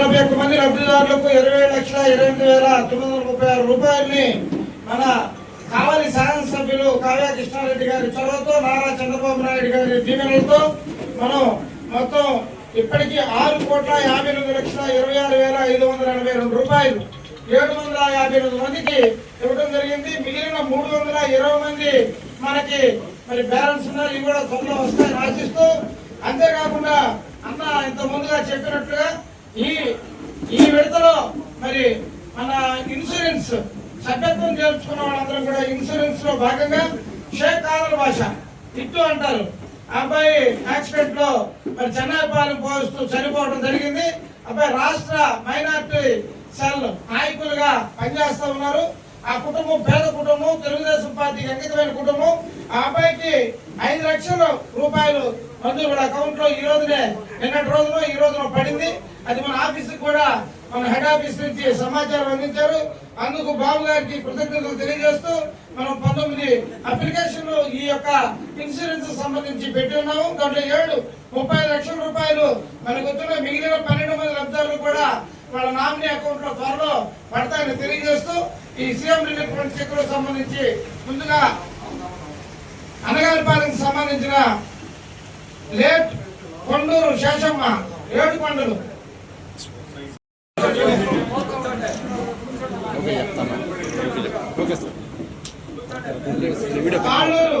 నలభై ఒక్క మంది లబ్ధిదారులకు ఇరవై లక్షల ఇరవై ఎనిమిది వేల తొమ్మిది వందల ముప్పై ఆరు రూపాయలని మన కావలి శాసనసభ్యులు కావ్య కృష్ణారెడ్డి గారి చొరవతో నారా చంద్రబాబు నాయుడు గారి దీవెనలతో మనం మొత్తం ఇప్పటికీ ఆరు కోట్ల యాభై ఎనిమిది లక్షల ఇరవై ఆరు వేల ఐదు వందల ఎనభై రెండు రూపాయలు. ఏడు వందల యాభై ఎనిమిది మందికి ఇవ్వడం జరిగింది. మిగిలిన మూడు వందల ఇరవై మంది మనకి మరి బ్యాలెన్స్ ఉన్నారు. ఇవి కూడా త్వరలో వస్తాయని ఆశిస్తూ అంతేకాకుండా అన్న ఇంత ముందుగా చెప్పినట్లుగా ఈ ఈ విడతలో మరి మన ఇన్సూరెన్స్ సభ్యత్వం చేర్చుకున్న వాళ్ళందరం కూడా ఇన్సూరెన్స్లో భాగంగా షేక్ భాష ఇట్టు అంటారు. అబ్బాయి యాక్సిడెంట్లో మరి చెన్నైపాలెం పోస్తూ చనిపోవడం జరిగింది. అబ్బాయి రాష్ట్ర మైనార్టీ సెల్ నాయకులుగా పనిచేస్తూ ఉన్నారు. ఆ కుటుంబం పేద కుటుంబం తెలుగుదేశం పార్టీకి అంకితమైన కుటుంబం. ఆ అబ్బాయికి ఐదు లక్షల రూపాయలు మందులు కూడా అకౌంట్లో ఈ రోజునే నిన్నటి రోజున ఈ రోజున పడింది. అది మన ఆఫీస్ కూడా మన హెడ్ ఆఫీస్ నుంచి సమాచారం అందించారు. అందుకు బాబు గారికి కృతజ్ఞతలు తెలియజేస్తూ మనం పంతొమ్మిది అప్లికేషన్లు ఈ యొక్క ఇన్సూరెన్స్ సంబంధించి పెట్టి ఉన్నాము. దాంట్లో ఏడు ముప్పై లక్షల రూపాయలు మనకు వచ్చిన మిగిలిన పన్నెండు మంది లబ్ధాలు కూడా వాళ్ళ నామినీ అకౌంట్లో త్వరలో పడతాయని తెలియజేస్తూ ఈ సీఎం రిలీఫ్ ఫండ్ చెక్కులకు సంబంధించి ముందుగా అనగారిపాలెంకి సంబంధించిన లేట్ కొండూరు శేషమ్మ ఏడు కొండలు. Kalluru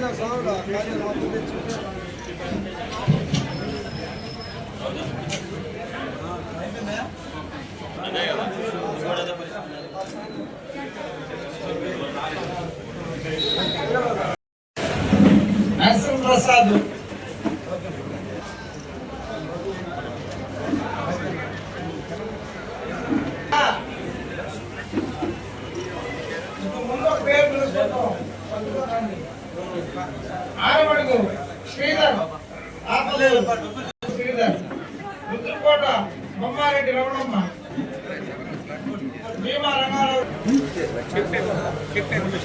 干的时候呢干的时候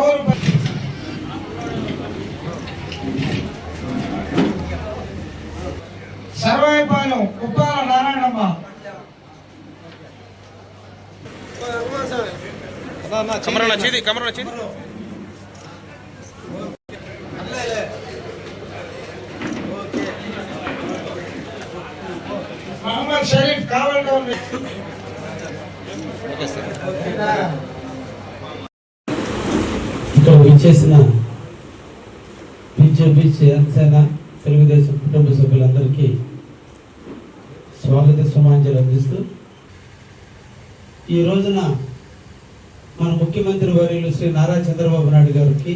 ఓరుపల్లి. సర్వాయిపాలెం కుప్పాల నారాయణమ్మ. కమరా నచ్చింది కమరా నచ్చింది మహమ్మద్ షరీఫ్ కావలిగా ఉంది. Okay sir. విచ్చేసిన బీజేపీ జనసేన తెలుగుదేశం కుటుంబ సభ్యులందరికీ స్వాగత సుమాంజలు అందిస్తూ ఈ రోజున మన ముఖ్యమంత్రి వర్యులు శ్రీ నారా చంద్రబాబు నాయుడు గారికి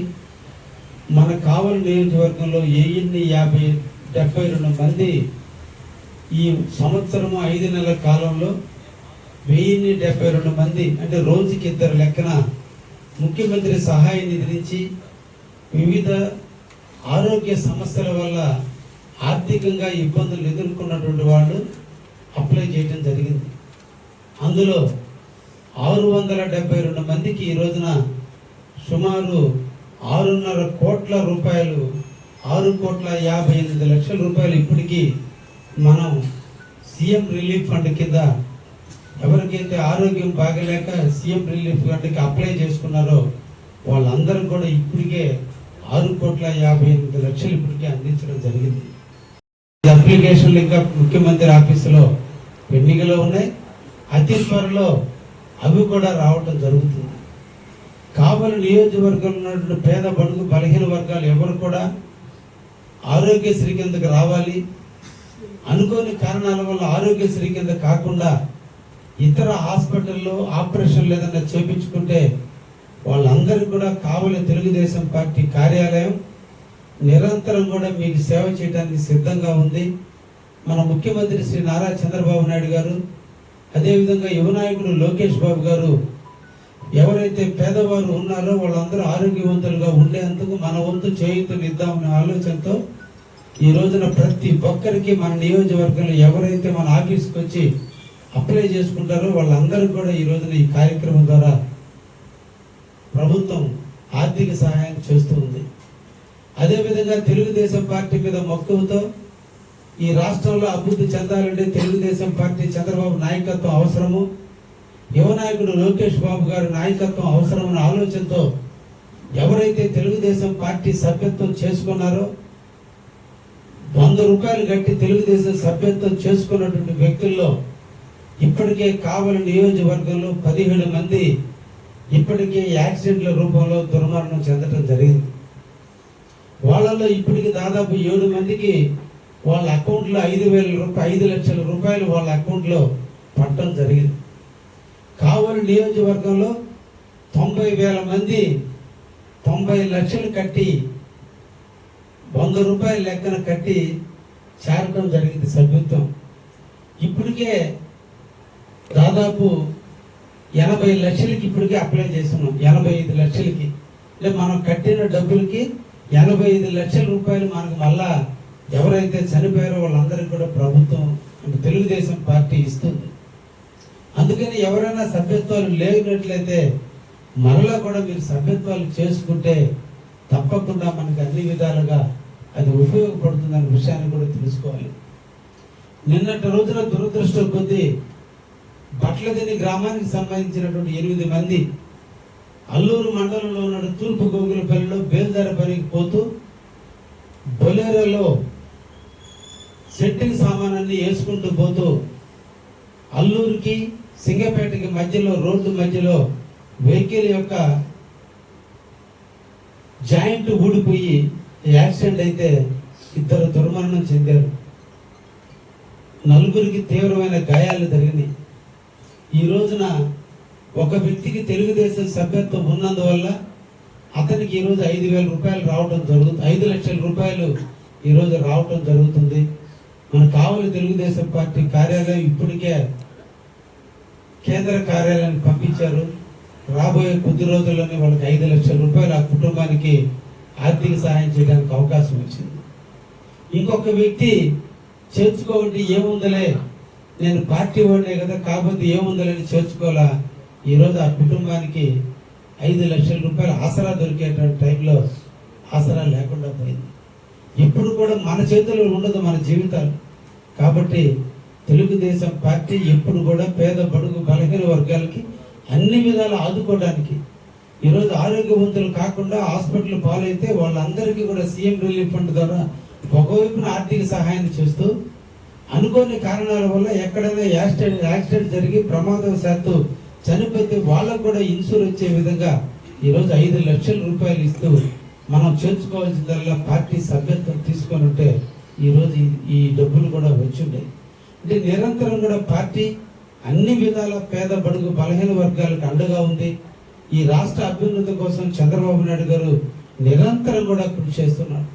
మన కావలి నియోజకవర్గంలో వెయ్యిన్ని యాభై డెబ్బై రెండు మంది ఈ సంవత్సరము ఐదు నెలల కాలంలో వెయ్యిన్ని డెబ్బై రెండు మంది అంటే రోజుకి ఇద్దరు లెక్కన ముఖ్యమంత్రి సహాయ నిధి నుంచి వివిధ ఆరోగ్య సమస్యల వల్ల ఆర్థికంగా ఇబ్బందులు ఎదుర్కొన్నటువంటి వాళ్ళు అప్లై చేయడం జరిగింది. అందులో ఆరు వందల డెబ్బై రెండు మందికి ఈ రోజున సుమారు ఆరున్నర కోట్ల రూపాయలు ఆరు కోట్ల యాభై ఎనిమిది లక్షల రూపాయలు ఇప్పటికీ మనం సీఎం రిలీఫ్ ఫండ్ కింద ఎవరికైతే ఆరోగ్యం బాగలేక సీఎం రిలీఫ్ ఫండ్కి అప్లై చేసుకున్నారో వాళ్ళందరూ కూడా ఇప్పటికే ఆరు కోట్ల యాభై ఎనిమిది లక్షలు ఇప్పటికే అందించడం జరిగింది. అప్లికేషన్లు ఇంకా ముఖ్యమంత్రి ఆఫీసులో పెండింగ్లో ఉన్నాయి. అతి త్వరలో అవి కూడా రావటం జరుగుతుంది. కావలి నియోజకవర్గంలో ఉన్నటువంటి పేద బడుగు బలహీన వర్గాలు ఎవరు కూడా ఆరోగ్యశ్రీ కిందకి రావాలి. అనుకోని కారణాల వల్ల ఆరోగ్యశ్రీ కింద కాకుండా ఇతర హాస్పిటల్లో ఆపరేషన్లు ఏదైనా చేపించుకుంటే వాళ్ళందరూ కూడా కావలి తెలుగుదేశం పార్టీ కార్యాలయం నిరంతరం కూడా మీకు సేవ చేయడానికి సిద్ధంగా ఉంది. మన ముఖ్యమంత్రి శ్రీ నారా చంద్రబాబు నాయుడు గారు అదేవిధంగా యువ నాయకుడు లోకేష్ బాబు గారు ఎవరైతే పేదవారు ఉన్నారో వాళ్ళందరూ ఆరోగ్యవంతులుగా ఉండేందుకు మన వంతు చేయుతులు ఇద్దామనే ఆలోచనతో ఈ రోజున ప్రతి ఒక్కరికి మన నియోజకవర్గంలో ఎవరైతే మన ఆఫీస్కి వచ్చి అప్లై చేసుకుంటారో. వాళ్ళందరూ కూడా ఈ రోజున ఈ కార్యక్రమం ద్వారా ప్రభుత్వం ఆర్థిక సహాయం చేస్తూ ఉంది. అదేవిధంగా తెలుగుదేశం పార్టీ మీద మక్కువతో ఈ రాష్ట్రంలో అభివృద్ధి చెందాలంటే తెలుగుదేశం పార్టీ చంద్రబాబు నాయకత్వం అవసరము. యువ నాయకుడు లోకేష్ బాబు గారి నాయకత్వం అవసరమన్న ఆలోచనతో ఎవరైతే తెలుగుదేశం పార్టీ సభ్యత్వం చేసుకున్నారో వంద రూపాయలు కట్టి తెలుగుదేశం సభ్యత్వం చేసుకున్నటువంటి వ్యక్తుల్లో ఇప్పటికే కావలి నియోజకవర్గంలో పదిహేడు మంది ఇప్పటికే యాక్సిడెంట్ల రూపంలో దుర్మరణం చెందడం జరిగింది. వాళ్ళలో ఇప్పటికి దాదాపు ఏడు మందికి వాళ్ళ అకౌంట్లో ఐదు వేల రూపాయలు ఐదు లక్షల రూపాయలు వాళ్ళ అకౌంట్లో పట్టడం జరిగింది. కావలి నియోజకవర్గంలో తొంభై వేల మంది తొంభై లక్షలు కట్టి వంద రూపాయల లెక్కన కట్టి చేరడం జరిగింది సభ్యత్వం. ఇప్పటికే దాదాపు ఎనభై లక్షలకి ఇప్పటికే అప్లై చేస్తున్నాం. ఎనభై ఐదు లక్షలకి. అంటే మనం కట్టిన డబ్బులకి ఎనభై ఐదు లక్షల రూపాయలు మనకు మళ్ళా ఎవరైతే చనిపోయారో వాళ్ళందరికీ కూడా ప్రభుత్వం అంటే తెలుగుదేశం పార్టీ ఇస్తుంది. అందుకని ఎవరైనా సభ్యత్వాలు లేనట్లయితే మరలా కూడా మీరు సభ్యత్వాలు చేసుకుంటే తప్పకుండా మనకి అన్ని విధాలుగా అది ఉపయోగపడుతుందనే విషయాన్ని కూడా తెలుసుకోవాలి. నిన్నటి రోజున దురదృష్టం కొద్దీ బట్లదిని గ్రామానికి సంబంధించినటువంటి ఎనిమిది మంది అల్లూరు మండలంలో ఉన్న తూర్పు గోగులపల్లిలో బేల్దార పనికి పోతూ బొలేరోలో సెట్టింగ్ సామానాన్ని వేసుకుంటూ పోతూ అల్లూరుకి సింగపేటకి మధ్యలో రోడ్డు మధ్యలో వెహికల్ యొక్క జాయింట్ ఊడిపోయి యాక్సిడెంట్ అయితే ఇద్దరు దుర్మరణం చెందారు. నలుగురికి తీవ్రమైన గాయాలు జరిగినాయి ఈ రోజున ఒక వ్యక్తికి తెలుగుదేశం సభ్యత్వం ఉన్నందువల్ల అతనికి ఈరోజు ఐదు వేల రూపాయలు రావడం జరుగుతుంది. ఐదు లక్షల రూపాయలు ఈరోజు రావటం జరుగుతుంది. మన కావలి తెలుగుదేశం పార్టీ కార్యాలయం ఇప్పటికే కేంద్ర కార్యాలయాన్ని పంపించారు. రాబోయే కొద్ది రోజుల్లోనే వాళ్ళకి ఐదు లక్షల రూపాయలు ఆ కుటుంబానికి ఆర్థిక సహాయం చేయడానికి అవకాశం వచ్చింది. ఇంకొక వ్యక్తి చేర్చుకోవండి ఏముందలే? నేను పార్టీ వాడినే కదా కాకపోతే ఏముందని చేర్చుకోవాలా? ఈరోజు ఆ కుటుంబానికి ఐదు లక్షల రూపాయలు ఆసరా దొరికేటువంటి టైంలో ఆసరా లేకుండా పోయింది. ఎప్పుడు కూడా మన చేతుల్లో ఉండదు మన జీవితాలు. కాబట్టి తెలుగుదేశం పార్టీ ఎప్పుడు కూడా పేద బడుగు బలహీన వర్గాలకి అన్ని విధాలు ఆదుకోవడానికి ఈరోజు ఆరోగ్యవంతులు కాకుండా హాస్పిటల్ పాలైతే వాళ్ళందరికీ కూడా సీఎం రిలీఫ్ ఫండ్ ద్వారా ఒకవైపున ఆర్థిక సహాయం చేస్తూ అనుకోని కారణాల వల్ల ఎక్కడైనా యాక్సిడెంట్ యాక్సిడెంట్ జరిగి ప్రమాదవశాత్తు చనిపోతే వాళ్ళకు కూడా ఇన్సూర్ వచ్చే విధంగా ఈరోజు ఐదు లక్షల రూపాయలు ఇస్తూ మనం చేర్చుకోవాల్సిందల్లా పార్టీ సభ్యత్వం తీసుకొని ఉంటే ఈరోజు ఈ- డబ్బులు కూడా వచ్చిండే అంటే నిరంతరం కూడా పార్టీ అన్ని విధాల పేద బడుగు బలహీన వర్గాలకు అండగా ఉంది. ఈ రాష్ట్ర అభ్యున్నతి కోసం చంద్రబాబు నాయుడు గారు నిరంతరం కూడా కృషి చేస్తున్నారు.